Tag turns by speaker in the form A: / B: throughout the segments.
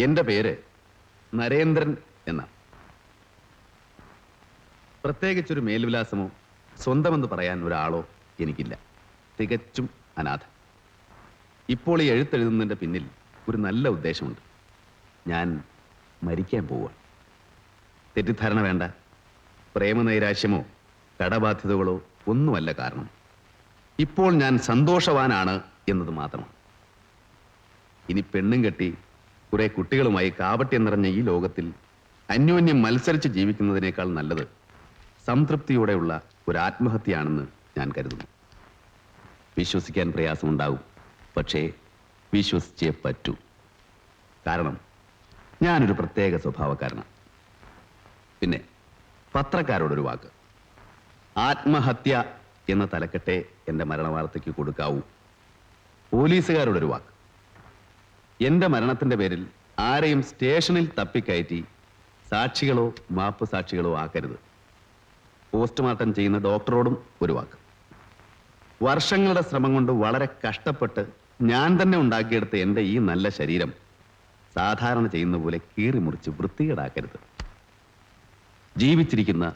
A: എന്റെ പേര് നരേന്ദ്രൻ എന്നാണ് പ്രത്യേകിച്ചൊരു മേൽവിലാസമോ സ്വന്തമെന്ന് പറയാൻ ഒരാളോ എനിക്കില്ല. തികച്ചും അനാഥ. ഇപ്പോൾ ഈ എഴുത്തെഴുതുന്നതിന്റെ പിന്നിൽ ഒരു നല്ല ഉദ്ദേശമുണ്ട്. ഞാൻ മരിക്കാൻ പോവുകയാണ്. തെറ്റിദ്ധാരണ വേണ്ട. പ്രേമനൈരാശ്യമോ കടബാധ്യതകളോ ഒന്നുമല്ല കാരണം. ഇപ്പോൾ ഞാൻ സന്തോഷവാനാണ് എന്നത് മാത്രമാണ്. ഇനി പെണ്ണും കെട്ടി കുറെ കുട്ടികളുമായി കാപട്യം നിറഞ്ഞ ഈ ലോകത്തിൽ അന്യോന്യം മത്സരിച്ച് ജീവിക്കുന്നതിനേക്കാൾ നല്ലത് സംതൃപ്തിയോടെയുള്ള ഒരു ആത്മഹത്യയാണെന്ന് ഞാൻ കരുതുന്നു. വിശ്വസിക്കാൻ പ്രയാസമുണ്ടാവും പക്ഷേ വിശ്വസിച്ചേ പറ്റൂ. കാരണം ഞാനൊരു പ്രത്യേക സ്വഭാവക്കാരനാണ് പിന്നെ പത്രക്കാരോടൊരു വാക്ക്. ആത്മഹത്യ എന്ന തലക്കെട്ടെ എന്റെ മരണവാർത്തയ്ക്ക് കൊടുക്കാവൂ. പോലീസുകാരോടൊരു വാക്ക്. എന്റെ മരണത്തിന്റെ പേരിൽ ആരെയും സ്റ്റേഷനിൽ തപ്പിക്കയറ്റി സാക്ഷികളോ മാപ്പ് സാക്ഷികളോ ആക്കരുത്. പോസ്റ്റ്മോർട്ടം ചെയ്യുന്ന ഡോക്ടറോടും ഒരു വാക്ക്. വർഷങ്ങളുടെ ശ്രമം കൊണ്ട് വളരെ കഷ്ടപ്പെട്ട് ഞാൻ തന്നെ ഉണ്ടാക്കിയെടുത്ത എന്റെ ഈ നല്ല ശരീരം സാധാരണ ചെയ്യുന്ന പോലെ കീറി മുറിച്ച് വൃത്തികേടാക്കരുത്. ജീവിച്ചിരിക്കുന്ന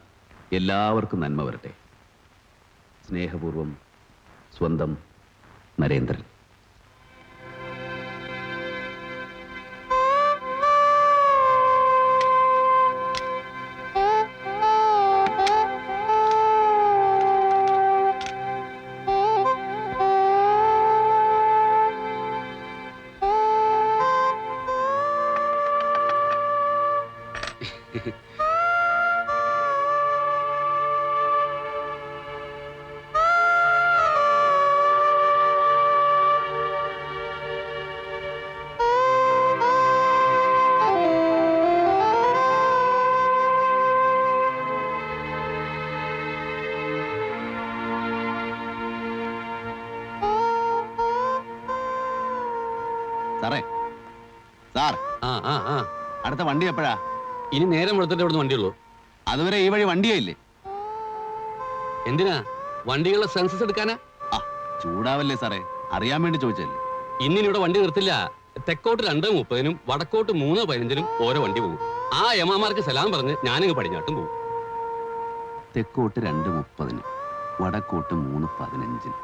A: എല്ലാവർക്കും നന്മ വരട്ടെ. സ്നേഹപൂർവം സ്വന്തം നരേന്ദ്രൻ. സാറേ സാർ
B: ആ ആ ആ
A: അടുത്ത വണ്ടി എപ്പോഴാ
B: ഇനി നേരം എടുത്തിട്ട് ഇവിടുന്ന് വണ്ടിയുള്ളൂ.
A: അതുവരെ ഈ വഴി വണ്ടിയായില്ലേ?
B: എന്തിനാ? വണ്ടികളുടെ സെൻസസ് എടുക്കാനാ?
A: ആ ചൂടാവല്ലേ സാറേ. അറിയാൻ വേണ്ടി ചോദിച്ചല്ലേ
B: ഇന്നിനി ഇവിടെ വണ്ടി നിർത്തില്ല. തെക്കോട്ട് രണ്ട് മുപ്പതിനും വടക്കോട്ട് മൂന്ന് പതിനഞ്ചിനും ഓരോ വണ്ടി പോകും. ആ യമാമാർക്ക് സലാം പറഞ്ഞ് ഞാനിങ്ങ് പടിഞ്ഞാട്ടും പോകും.
A: തെക്കോട്ട് രണ്ട് മുപ്പതിന് വടക്കോട്ട് മൂന്ന് പതിനഞ്ചിന്.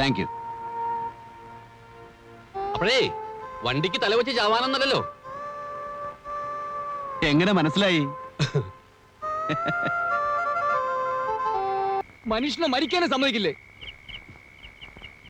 A: Thank you.
B: അപ്പോഴേ വണ്ടിക്ക് തലവെച്ച് ചാവാനൊന്നല്ലല്ലോ.
A: എങ്ങനെ മനസ്സിലായി?
C: മനുഷ്യനെ മരിക്കാനും സമ്മതിക്കില്ലേ?